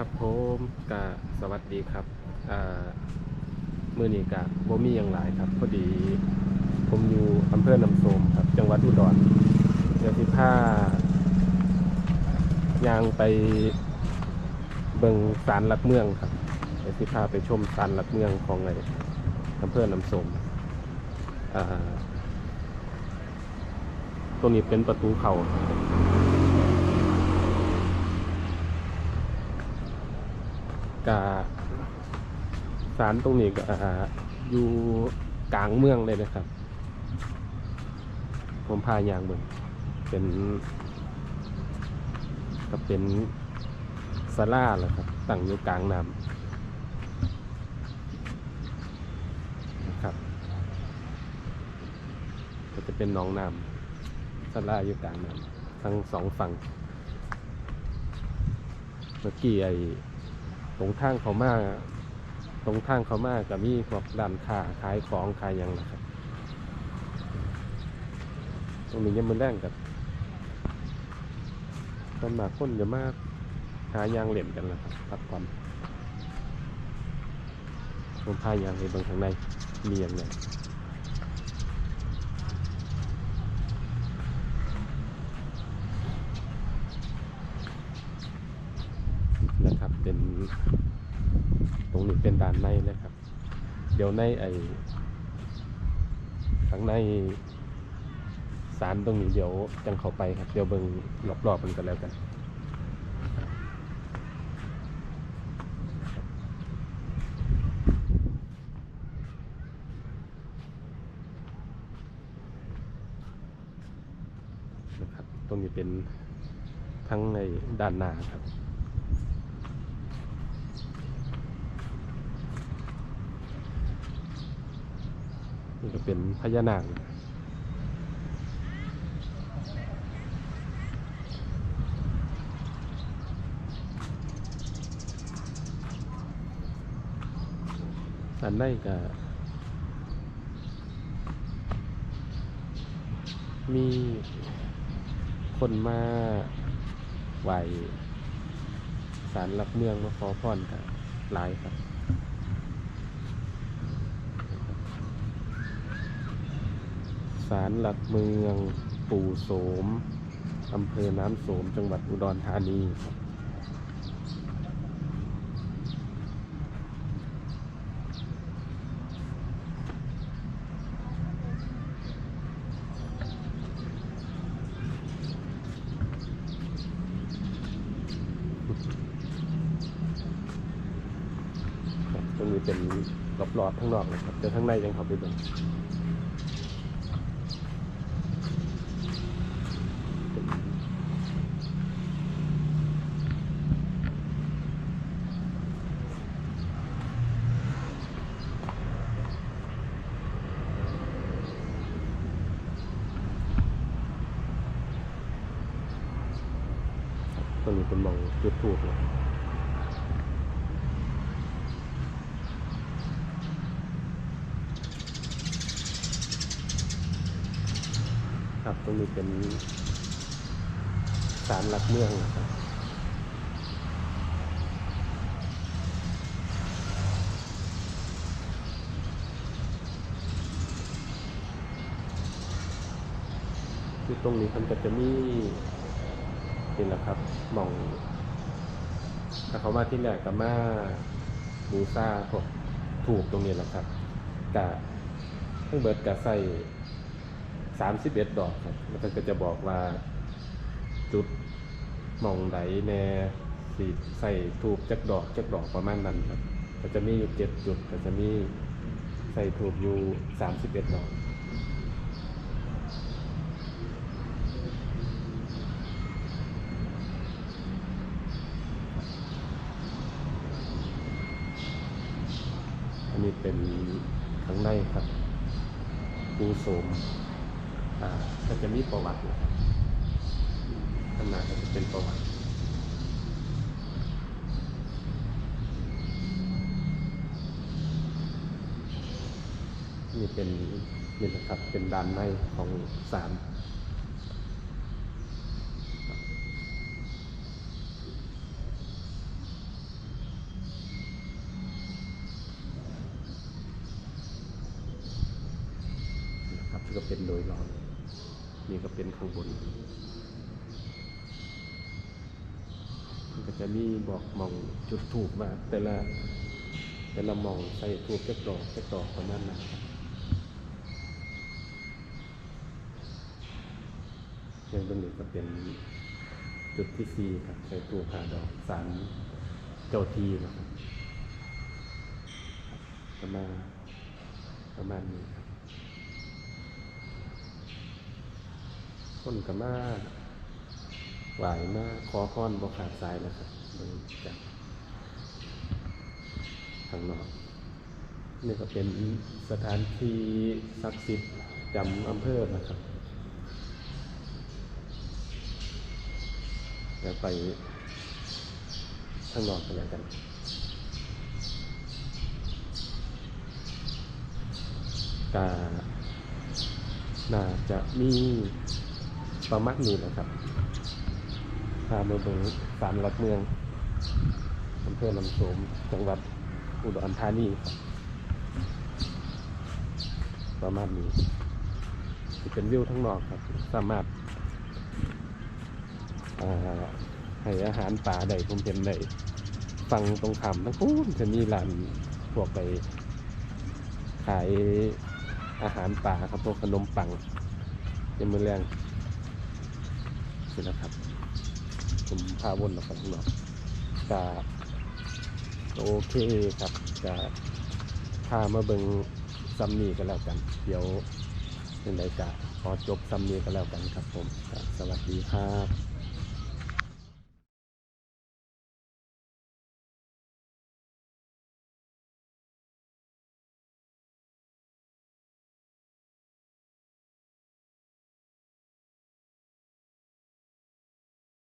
ครับผมกะสวัสดีครับมื่อนี้กะบ่มีอย่างหลายครับ พอดี ผมอยู่อำเภอน้ำโสมครับ จังหวัดอุดรเดี๋ยวที่ผ้ายางไปเบิงสารหลักเมืองครับเดี๋ยวที่พาไปชมสารหลักเมืองของไอ้อำเภอน้ำโสมตรงนี้เป็นประตูเข่า กะสารตรงนี้ก็ออยู่กลางเมืองเลยนะครับ ผมพายางเมืองเป็นก็เป็นสลาแหละครับตั้งอยู่กลางน้ำนะครับ ก็จะเป็นหนองน้ำสลาอยู่กลางน้ำทั้งสองฝั่งเมื่อกี้ไอ ตรงทางเขามาตรงทางเขามากับมีพวกร้านค้าขายของขายหยังนะครับตรงนี้ยังมันแรงกับตอนมาคนจะมากหายางเหล่มกันแหละครับพักความผมพายางในบางทางในมีอย่างไรนะครับ เป็น ต รงนี้เป็นด้านในนะครับ เดี๋ยวในไอ้ข้างในสารตรงนี้เดี๋ยวจังเข้าไปครับ เดี๋ยวเบิ่งรอบๆมันกันแล้วกันนะครับ ตรงนี้เป็นทั้งในด้านหน้าครับ นี่ก็เป็นพญานาคนะอันได้ก็มีคนมาไหวสารหลักเมืองมาขอพรกันหลายครับ ศาลหลักเมืองปู่โสมอำเภอน้ำโสมจังหวัดอุดรธานีตรงนี้เป็นรอบๆข้างนอกนะครับแต่ข้างในยังเข้าไปดู ตรงนี้เป็นมองจุดถูกเลยครับตรงนี้เป็นศาลหลักเมืองนะครับคือตรงนี้มันก็จะมี นี่แหละครับหมองถ้าเขามาที่แรกก็มาบูซาพวกถูกตรงนี้แหละครับกะทั้งเบิดกะใส่สามสิบเอ็ดดอกครับแล้วก็จะบอกว่าจุดหมองไหนแน่สีใส่ถูกจักดอกจักดอกประมาณนั้นครับก็จะมีอยู่เจ็ดจุดก็จะมีใส่ถูกอยู่สามสิบเอ็ดดอก อั นนี้เป็นข้างในครับปูโสมอ่าก็จะมีประวัตินะครับข้างหน้าก็จะเป็นประวัตินี่เป็นนี่นะครับเป็นด้านในของศาล เป็นโดยรอบนี่ก็เป็นข้างบนก็จะมีบอกมองจุดถูกมาแต่ละแต่ละมองใส่ถูกแค่ดอกแค่ดอกประมาณนั้นอย่างตรงนี้ก็เป็นจุดที่สี่ครับใส่ถูกหาดอกสารเจ้าทีนะครับประมาณประมาณนี้ครับ คนก็มาไหวมาขอพรบกขาดสายแล้วครับเบิ่งจากข้างนอกนี่ก็เป็นสถานที่ศักดิ์สิทธิ์จำอำเภอนะครับเดี๋ยวไปข้างนอกกันแล้วกันกาน่าจะมี ประมาณนี้แหละครับพามาเบิ่งสารหลักเมืองอำเภอลำโสมจังหวัดอุดรธานีประมาณนี้ที่เป็นวิวทั้งนอกครับ สามารถให้อาหารป่าได้ผมเห็นได้ฟังตรงคำทั้งคู่จะมีร้านพวกไปขายอาหารป่าครับพวกขนมปังยามมือแรง นี่นะครับ ผมพาวนออกไปข้างนอกกะโอเคครับกะพามาเบิงซัมมี่กันแล้วกัน เดี๋ยวเป็นไรกะขอจบซัมมี่กันแล้วกันครับผมสวัสดีครับ